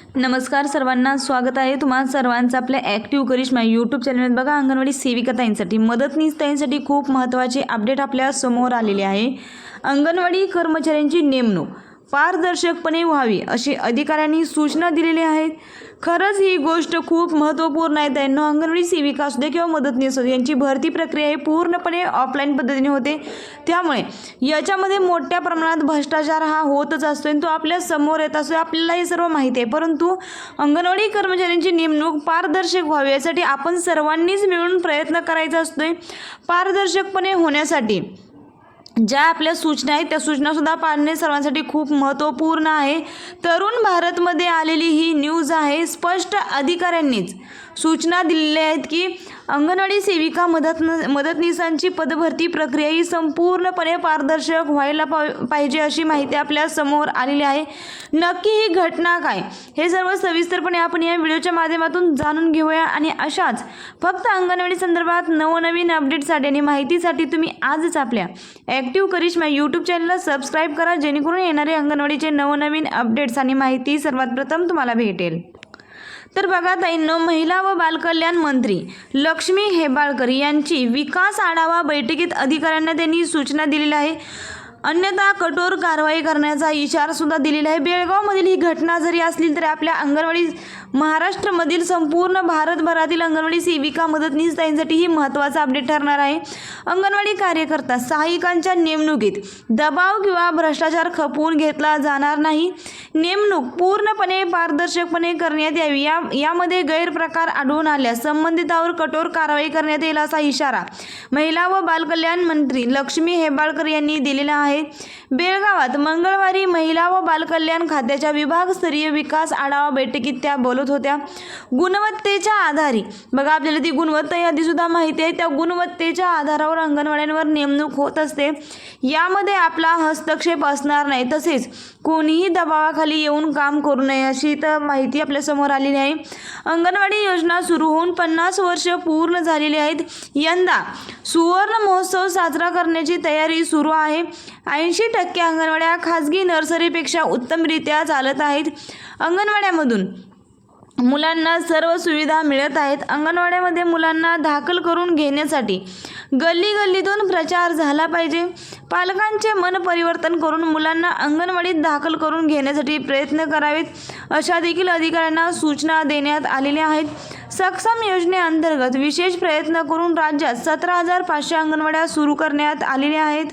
नमस्कार सर्वांना स्वागत आहे तुम्हा सर्वांचं आपल्या ॲक्टिव्ह करिश्मा यूट्यूब चॅनलमध्ये बघा अंगणवाडी सेविका ताईंसाठी मदतनीस ताईंसाठी खूप महत्त्वाचे अपडेट आपल्यासमोर आलेले आहे. अंगणवाडी कर्मचाऱ्यांची नेमणूक. पारदर्शकपणे व्हावी अशी अधिकाऱ्यांनी सूचना दिलेल्या आहेत. खरंच ही गोष्ट खूप महत्त्वपूर्ण आहे. त्यांना अंगणवाडी सेविका असू दे किंवा मदतनीस असू यांची भरती प्रक्रिया ही पूर्णपणे ऑफलाईन पद्धतीने होते. त्यामुळे याच्यामध्ये मोठ्या प्रमाणात भ्रष्टाचार हा होतच असतो आणि तो आपल्यासमोर येत असतो आपल्याला हे सर्व माहिती आहे. परंतु अंगणवाडी कर्मचाऱ्यांची नेमणूक पारदर्शक व्हावी यासाठी आपण सर्वांनीच मिळून प्रयत्न करायचा असतोय. पारदर्शकपणे होण्यासाठी ज्या आपल्या सूचना आहेत त्या सूचनासुद्धा पाळणे सर्वांसाठी खूप महत्त्वपूर्ण आहे. तरुण भारतमध्ये आलेली ही न्यूज आहे स्पष्ट अधिकाऱ्यांनीच सूचना दिलेल्या आहेत की अंगणवाडी सेविका मदत मदतनीसांची पदभरती प्रक्रिया ही संपूर्णपणे पारदर्शक व्हायला पा पाहिजे अशी माहिती आपल्यासमोर आलेली आहे. नक्की ही घटना काय? हे सर्व सविस्तरपणे आपण या व्हिडिओच्या माध्यमातून जाणून घेऊया आणि अशाच फक्त अंगणवाडी संदर्भात नवनवीन अपडेटसाठी आणि माहितीसाठी तुम्ही आजच आपल्या ॲक्टिव्ह करिश्मा यूट्यूब चॅनलला सबस्क्राईब करा जेणेकरून येणारे अंगणवाडीचे नवनवीन अपडेट्स आणि माहिती सर्वात प्रथम तुम्हाला भेटेल. तर बघा ताईंनो महिला व बालकल्याण मंत्री लक्ष्मी हेबाळकर यांची विकास आढावा बैठकीत अधिकाऱ्यांना त्यांनी सूचना दिलेल्या आहे. अन्यथा कठोर कारवाई करण्याचा इशारासुद्धा दिलेला आहे. बेळगावमधील ही घटना जरी असली तरी आपल्या अंगणवाडी महाराष्ट्रामधील संपूर्ण भारतभरातील अंगणवाडी सेविका मदतनीस ताईंसाठी ही महत्त्वाचा अपडेट ठरणार आहे. अंगणवाडी कार्यकर्ता सहायिकांच्या नेमणुकीत दबाव किंवा भ्रष्टाचार खपवून घेतला जाणार नाही. नेमणूक पूर्णपणे पारदर्शकपणे करण्यात यावी. या यामध्ये गैरप्रकार आढळून आल्यास संबंधितावर कठोर कारवाई करण्यात येईल असा इशारा महिला व बालकल्याण मंत्री लक्ष्मी हेबाळकर यांनी दिलेला आहे. बेळगावात मंगळवारी महिला व बालकल्याण खात्याच्या विभागस्तरीय विकास आढावा बैठकीत त्या बोलत होत्या. गुणवत्तेच्या आधारे. बघा आपल्याला ती गुणवत्ता यादीसुद्धा माहिती आहे. त्या गुणवत्तेच्या आधारावर अंगणवाड्यांवर नेमणूक होत असते. यामध्ये आपला हस्तक्षेप असणार नाही. तसेच कोणीही दबावाखाली येऊन काम करू नये अशी तर माहिती आपल्यासमोर आलेली आहे. अंगणवाडी योजना सुरू होऊन पन्नास वर्ष पूर्ण झालेली आहेत. यंदा सुवर्ण महोत्सव साजरा करण्याची तयारी सुरू आहे. ऐंशी टक्के अंगणवाड्या खाजगी नर्सरीपेक्षा उत्तमरित्या चालत आहेत. अंगणवाड्यामधून मुलांना सर्व सुविधा मिळत आहेत. अंगणवाड्यामध्ये मुलांना दाखल करून घेण्यासाठी गल्ली गल्लीतून प्रचार झाला पाहिजे. पालकांचे मन परिवर्तन करून मुलांना अंगणवाडीत दाखल करून घेण्यासाठी प्रयत्न करावेत अशा देखील अधिकाऱ्यांना सूचना देण्यात आलेल्या आहेत. सक्षम योजनेअंतर्गत विशेष प्रयत्न करून राज्यात सतरा हजार पाचशे अंगणवाड्या सुरू करण्यात आलेल्या आहेत.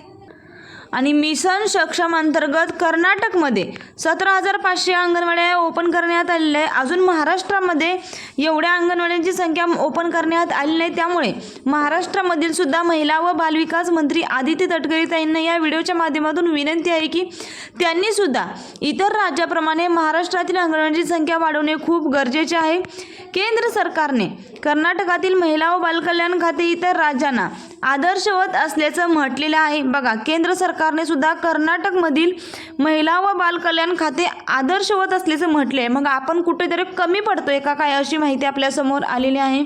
आणि मिशन सक्षम अंतर्गत कर्नाटकमध्ये सतरा हजार पाचशे अंगणवाड्या ओपन करण्यात आलेल्या आहे अजून महाराष्ट्रामध्ये एवढ्या अंगणवाड्यांची संख्या ओपन करण्यात आली नाही. त्यामुळे महाराष्ट्रामधील सुद्धा महिला व बालविकास मंत्री आदित्य तटकरे ताईंना या व्हिडिओच्या माध्यमातून विनंती आहे की त्यांनी सुद्धा इतर राज्याप्रमाणे महाराष्ट्रातील अंगणवाडीची संख्या वाढवणे खूप गरजेचे आहे. केंद्र सरकारने कर्नाटकातील महिला व बालकल्याण खाते इतर राज्यांना आदर्शवत असल्याचं म्हटलेलं आहे. बघा केंद्र सरकारने सुद्धा कर्नाटकमधील महिला व बालकल्याण खाते आदर्शवत असल्याचं म्हटले आहे मग आपण कुठेतरी कमी पडतोय का काय अशी माहिती आपल्यासमोर आलेली आहे.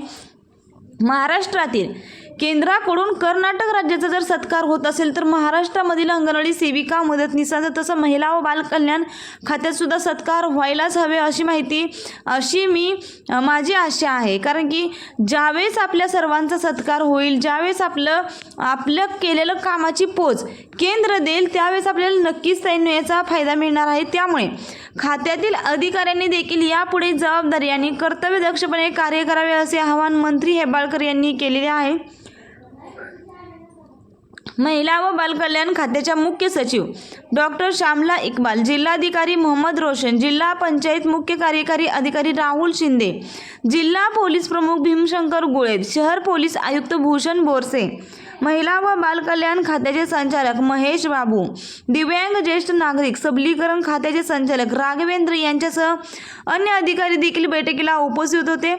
महाराष्ट्रातील केंद्राकडून कर्नाटक राज्याचा जर सत्कार होत असेल तर महाराष्ट्रामधील अंगणवाडी सेविका मदतनीसांचा तसं महिला व बालकल्याण खात्यात सुद्धा सत्कार व्हायलाच हवे अशी माहिती अशी मी माझी आशा आहे. कारण की ज्यावेळेस आपल्या सर्वांचा सत्कार होईल ज्यावेळेस आपलं आपलं केलेलं कामाची पोच केंद्र देईल त्यावेळेस आपल्याला नक्कीच त्यांना याचा फायदा मिळणार आहे. त्यामुळे खात्यातील अधिकाऱ्यांनी देखील यापुढे जबाबदारी आणि कर्तव्यदक्षपणे कार्य करावे असे आवाहन मंत्री हेबाळकर यांनी केलेले आहे. महिला व बालकल्याण खात्याच्या मुख्य सचिव डॉक्टर श्यामला इक्बाल जिल्हाधिकारी मोहम्मद रोशन जिल्हा पंचायत मुख्य कार्यकारी अधिकारी राहुल शिंदे जिल्हा पोलीस प्रमुख भीमशंकर गुळे शहर पोलीस आयुक्त भूषण बोरसे महिला व बालकल्याण खात्याचे संचालक महेश बाबू दिव्यांग ज्येष्ठ नागरिक सबलीकरण खात्याचे संचालक राघवेंद्र यांच्यासह अन्य अधिकारी देखील बैठकीला उपस्थित होते.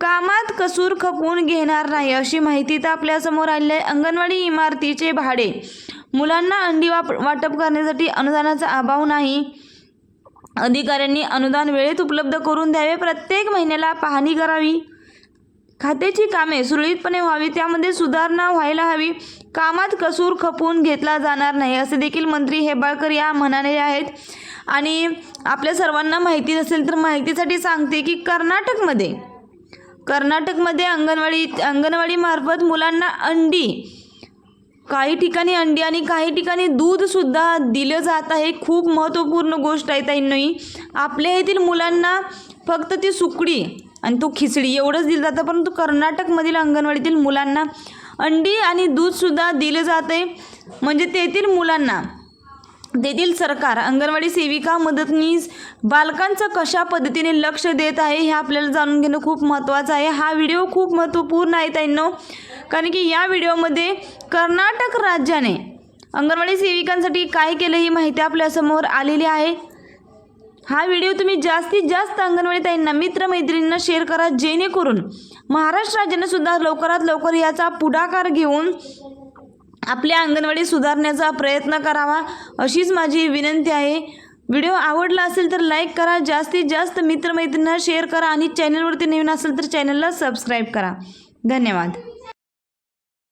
कामात कसूर खपवून घेणार नाही अशी माहिती तर आपल्यासमोर आली आहे. अंगणवाडी इमारतीचे भाडे. मुलांना अंडी वाप वाटप करण्यासाठी अनुदानाचा अभाव नाही. अधिकाऱ्यांनी अनुदान वेळेत उपलब्ध करून द्यावे. प्रत्येक महिन्याला पाहणी करावी. खात्याची कामे सुरळीतपणे व्हावी. त्यामध्ये सुधारणा व्हायला हवी. कामात कसूर खपवून घेतला जाणार नाही असे देखील मंत्री हेबाळकर या म्हणाले आहेत. आणि आपल्या सर्वांना माहिती नसेल तर माहितीसाठी सांगते की कर्नाटकमध्ये कर्नाटकमध्ये अंगणवाडी अंगणवाडीमार्फत मुलांना अंडी. काही ठिकाणी अंडी आणि काही ठिकाणी दूधसुद्धा दिलं जात आहे. खूप महत्त्वपूर्ण गोष्ट आहे ताईंनी. आपल्या येथील मुलांना फक्त ती सुकडी आणि तो खिचडी एवढंच दिलं जातं परंतु कर्नाटकमधील अंगणवाडीतील मुलांना अंडी आणि दूधसुद्धा दिलं जात आहे म्हणजे तेथील मुलांना देतील सरकार. अंगणवाडी सेविका मदतनीस बालकांचं कशा पद्धतीने लक्ष देत आहे हे आपल्याला जाणून घेणं खूप महत्त्वाचं आहे. हा व्हिडिओ खूप महत्त्वपूर्ण आहे त्यांना कारण की या व्हिडिओमध्ये कर्नाटक राज्याने अंगणवाडी सेविकांसाठी काय केलं ही माहिती आपल्यासमोर आलेली आहे. हा व्हिडिओ तुम्ही जास्तीत जास्त अंगणवाडी ताईंना मित्रमैत्रिणींना शेअर करा. जेणेकरून महाराष्ट्र राज्याने सुद्धा लवकरात लवकर याचा पुढाकार घेऊन आपल्या अंगणवाडी सुधारण्याचा प्रयत्न करावा अशीच माझी विनंती आहे. व्हिडिओ आवडला असेल तर लाईक करा जास्तीत जास्त मित्रमैत्रिणींना शेअर करा आणि चॅनलवरती नवीन असेल तर चॅनलला सबस्क्राईब करा. धन्यवाद.